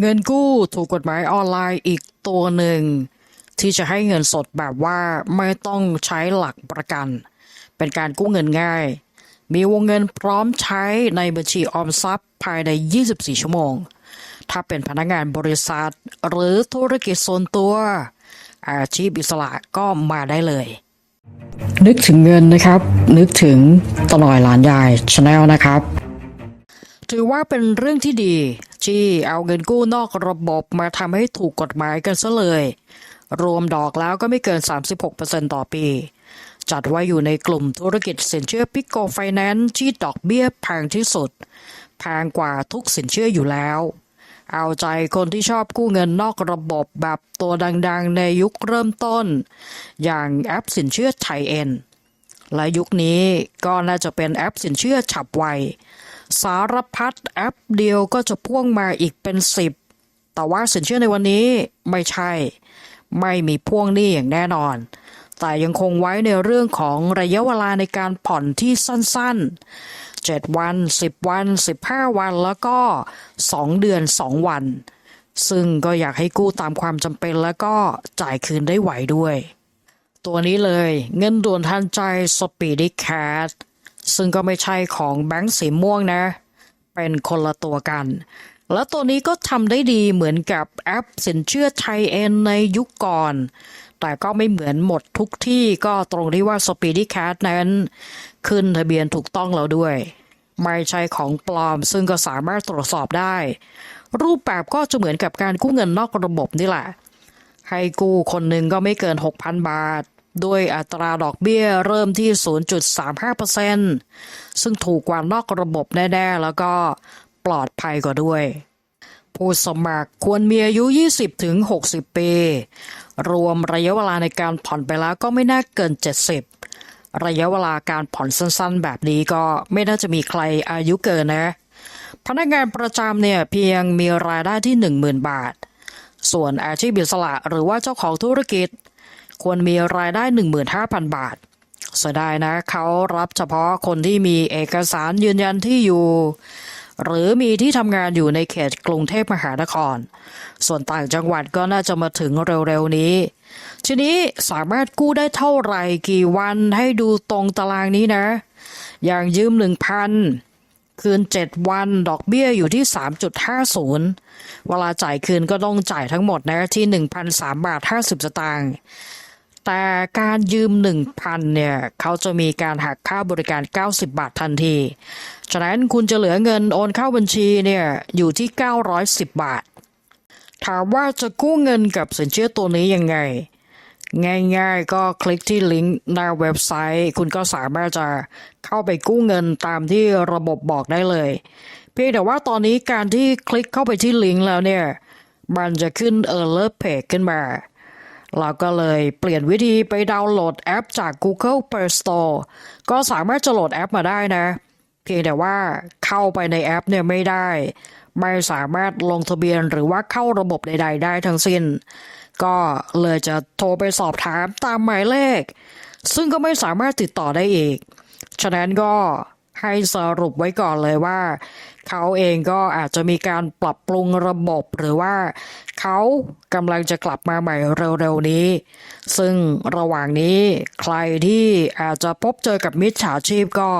เงินกู้ถูกกฎหมายออนไลน์อีกตัวหนึ่ง ที่จะให้เงินสดแบบว่าไม่ต้องใช้หลักประกัน เป็นการกู้เงินง่าย มีวงเงินพร้อมใช้ในบัญชีออมทรัพย์ภายใน 24 ชั่วโมง ถ้าเป็นพนักงานบริษัท หรือธุรกิจส่วนตัว อาชีพอิสระก็มาได้เลย นึกถึงเงินนะครับ นึกถึงตลอยหลานยายชาแนลนะครับ ถือว่าเป็นเรื่องที่ดี ที่เอาเงินกู้นอกระบบมาทำให้ถูกกฎหมายกันซะเลย รวมดอกแล้วก็ไม่เกิน 36%ต่อปี จัดไว้อยู่ในกลุ่มธุรกิจสินเชื่อพิกโกไฟแนนซ์ที่ดอกเบี้ยแพงที่สุดแพงกว่าทุกสินเชื่ออยู่แล้ว เอาใจคนที่ชอบกู้เงินนอกระบบแบบตัวดังๆ ในยุคเริ่มต้น อย่างแอปสินเชื่อไทยเอ็นและยุคนี้ก็น่าจะเป็นแอปสินเชื่อฉับไว สารพัดแอปเดียวก็จะพ่วงมาอีกเป็นสิบแต่ว่าสินเชื่อในวันนี้ไม่ใช่ ไม่มีพ่วงหนี้อย่างแน่นอน แต่ยังคงไว้ในเรื่องของระยะเวลาในการผ่อนที่สั้นๆ 7 วัน 10 วัน 15 วันแล้วก็ 2 เดือน 2 วัน ซึ่งก็อยากให้กู้ตามความจำเป็นแล้วก็จ่ายคืนได้ไหวด้วย ตัวนี้เลยเงินด่วนทันใจ Speedy Cat ซึ่งก็ไม่ใช่ของแบงก์สีม่วงนะ เป็นคนละตัวกัน แล้วตัวนี้ก็ทำได้ดีเหมือนกับแอปสินเชื่อไทยเอ็นในยุคก่อน แต่ก็ไม่เหมือนหมดทุกที่ก็ตรงที่ว่า Speedy Cash นั้น ขึ้นทะเบียนถูกต้องแล้วด้วยไม่ใช่ของปลอม ซึ่งก็สามารถตรวจสอบได้ รูปแบบก็จะเหมือนกับการกู้เงินนอกระบบนี่แหละ ให้กู้คนหนึ่งก็ไม่เกิน 6,000 บาท ด้วยอัตราดอกเบี้ยเริ่มที่ 0.35%ซึ่งถูกกว่านอกระบบแน่ ๆ แล้วก็ปลอดภัยกว่าด้วย ผู้สมัครควรมีอายุ 20 ถึง 60 ปี รวมระยะเวลาในการผ่อนไปแล้วก็ไม่น่าเกิน 70 ระยะเวลาการผ่อนสั้นๆ แบบนี้ก็ไม่น่าจะมีใครอายุเกินนะ พนักงานประจำเนี่ยเพียงมีรายได้ที่ 10,000 บาท ส่วนอาชีพอิสระหรือว่าเจ้าของธุรกิจ ควรมีรายได้ 15,000 บาทเสียดายนะเขารับเฉพาะคนที่มีเอกสารยืนยันที่อยู่ หรือมีที่ทำงานอยู่ในเขตกรุงเทพมหานคร ส่วนต่างจังหวัดก็น่าจะมาถึงเร็วๆนี้ ทีนี้สามารถกู้ได้เท่าไหร่กี่วันให้ดูตรงตารางนี้นะ อย่างยืม1,000คืน 7 วันดอกเบี้ยอยู่ที่ 3.50 เวลาจ่ายคืนก็ต้องจ่ายทั้งหมดนะที่ 1,003บาท 50 สตางค์ แต่การยืม 1,000 เนี่ย เขาจะมีการหักค่าบริการ 90 บาททันที ฉะนั้นคุณจะเหลือเงินโอนเข้าบัญชีเนี่ยอยู่ที่ 910 บาท ถามว่าจะกู้เงินกับสินเชื่อตัวนี้ยังไง ง่ายๆก็คลิกที่ลิงก์หน้าเว็บไซต์ คุณก็สามารถจะเข้าไปกู้เงินตามที่ระบบบอกได้เลย เพียงแต่ว่าตอนนี้การที่คลิกเข้าไปที่ลิงก์แล้วเนี่ย มันจะขึ้น Alert Page ขึ้นมา เราก็เลยเปลี่ยนวิธีไปดาวน์โหลดแอปจาก Google Play Store ก็สามารถจะโหลดแอปมาได้นะ เพียงแต่ว่าเข้าไปในแอปเนี่ยไม่ได้ ไม่สามารถลงทะเบียนหรือว่าเข้าระบบใด ๆ ได้ทั้งสิ้น ก็เลยจะโทรไปสอบถามตามหมายเลข ซึ่งก็ไม่สามารถติดต่อได้อีก ฉะนั้นก็ ให้สรุปไว้ก่อนเลยว่า เขาเองก็อาจจะมีการปรับปรุงระบบหรือว่า เขากำลังจะกลับมาใหม่เร็วๆนี้ ซึ่งระหว่างนี้ใครที่อาจจะพบเจอกับมิจฉาชีพก็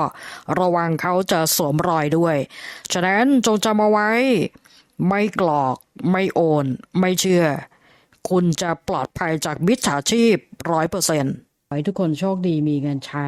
ระวังเขาจะสวมรอยด้วย ฉะนั้นจงจำเอาไว้ ไม่กรอกไม่โอน ไม่เชื่อ คุณจะปลอดภัยจากมิจฉาชีพร้อยเปอร์เซ็นต์ให้ทุกคนโชคดีมีเงินใช้